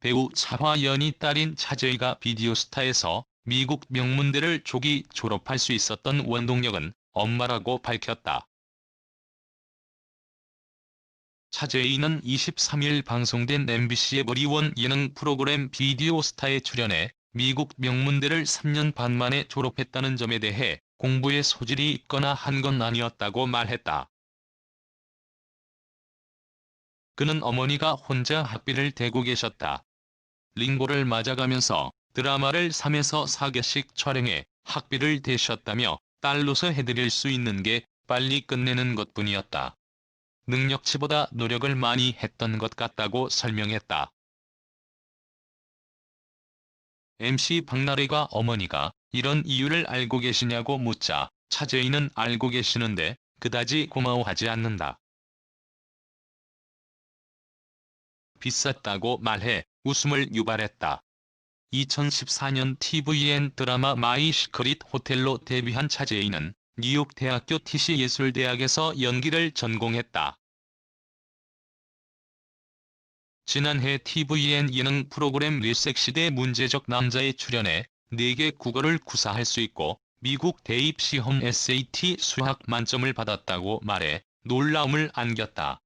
배우 차화연이 딸인 차재희가 비디오스타에서 미국 명문대를 조기 졸업할 수 있었던 원동력은 엄마라고 밝혔다. 차재희는 23일 방송된 MBC의 머리원 예능 프로그램 비디오스타에 출연해 미국 명문대를 3년 반 만에 졸업했다는 점에 대해 공부에 소질이 있거나 한 건 아니었다고 말했다. 그는 어머니가 혼자 학비를 대고 계셨다. 링고를 맞아가면서 드라마를 3에서 4개씩 촬영해 학비를 대셨다며 딸로서 해드릴 수 있는 게 빨리 끝내는 것뿐이었다. 능력치보다 노력을 많이 했던 것 같다고 설명했다. MC 박나래가 어머니가 이런 이유를 알고 계시냐고 묻자 차재희는 알고 계시는데 그다지 고마워하지 않는다. 비쌌다고 말해 웃음을 유발했다. 2014년 TVN 드라마 마이 시크릿 호텔로 데뷔한 차재희는 뉴욕 대학교 TC 예술대학에서 연기를 전공했다. 지난해 TVN 예능 프로그램 리섹시대 문제적 남자에 출연해 4개 국어를 구사할 수 있고 미국 대입 시험 SAT 수학 만점을 받았다고 말해 놀라움을 안겼다.